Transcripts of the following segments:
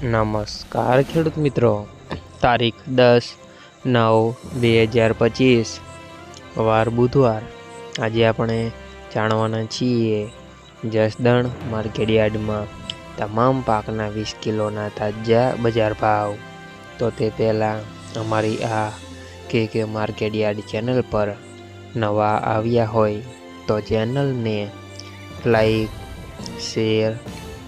નમસ્કાર ખેડૂત મિત્રો. તારીખ દસ નવ બે હજાર પચીસ, વાર બુધવાર. આજે આપણે જાણવાના છીએ જસદણ માર્કેટ યાર્ડમાં તમામ પાકના વીસ કિલોના તાજા બજાર ભાવ. તો તે પહેલાં અમારી આ કે કે માર્કેટયાર્ડ ચેનલ પર નવા આવ્યા હોય તો ચેનલને લાઈક, શેર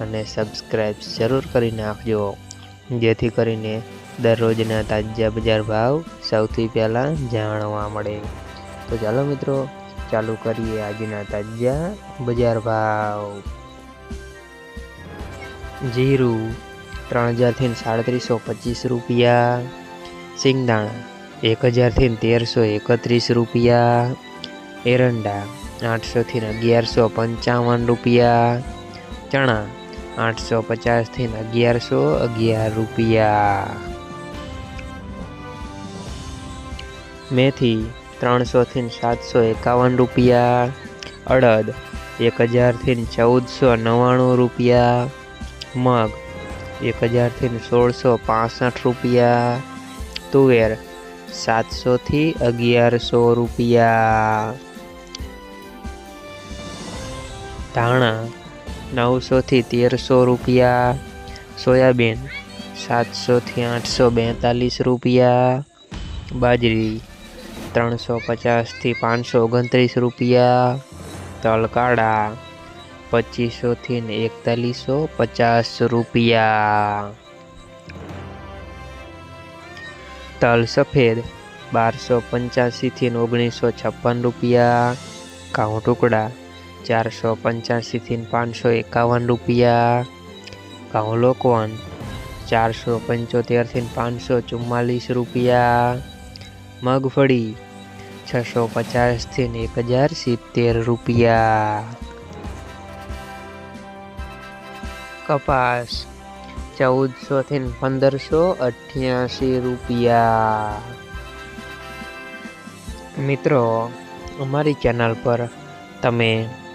અને સબસ્ક્રાઈબ જરૂર કરી નાખજો જેથી કરીને દરરોજના તાજા બજાર ભાવ સૌથી પહેલાં જાણવા મળે. તો ચાલો મિત્રો, ચાલુ કરીએ આજના તાજા બજાર ભાવ. જીરું ત્રણ હજારથી સાડત્રીસો પચીસ રૂપિયા. સિંગદાણા એક હજારથી તેરસો એકત્રીસ રૂપિયા. એરંડા આઠસોથી અગિયારસો પંચાવન રૂપિયા. ચણા આઠસો પચાસથી અગિયારસો અગિયાર રૂપિયા. મેથી ત્રણસોથી સાતસો એકાવન રૂપિયા. અડદ એક હજારથી ચૌદસો નવ્વાણું રૂપિયા. મગ એક હજારથી સોળસો પાસઠ રૂપિયા. તુવેર સાતસોથી અગિયારસો રૂપિયા. ધાણા નવસોથી તેરસો રૂપિયા. સોયાબીન સાતસોથી આઠસો બેતાલીસ રૂપિયા. બાજરી ત્રણસો પચાસથી પાંચસો ઓગણત્રીસ રૂપિયા. તલકાડા પચીસોથી ને એકતાલીસો પચાસ રૂપિયા. તલ સફેદ બારસો પંચ્યાસીથી ઓગણીસો છપ્પન રૂપિયા. ઘઉં ટુકડા ચારસો પંચ્યાસીથી પાંચસો એકાવન રૂપિયા ઘઉં લોકવન ચારસો પંચોતેરથી પાંચસો ચુમ્માલીસ રૂપિયા મગફળી છસો પચાસથી એક હજાર સિત્તેર રૂપિયા કપાસ ચૌદસોથી પંદરસો અઠ્યાસી રૂપિયા મિત્રો અમારી ચેનલ પર તમે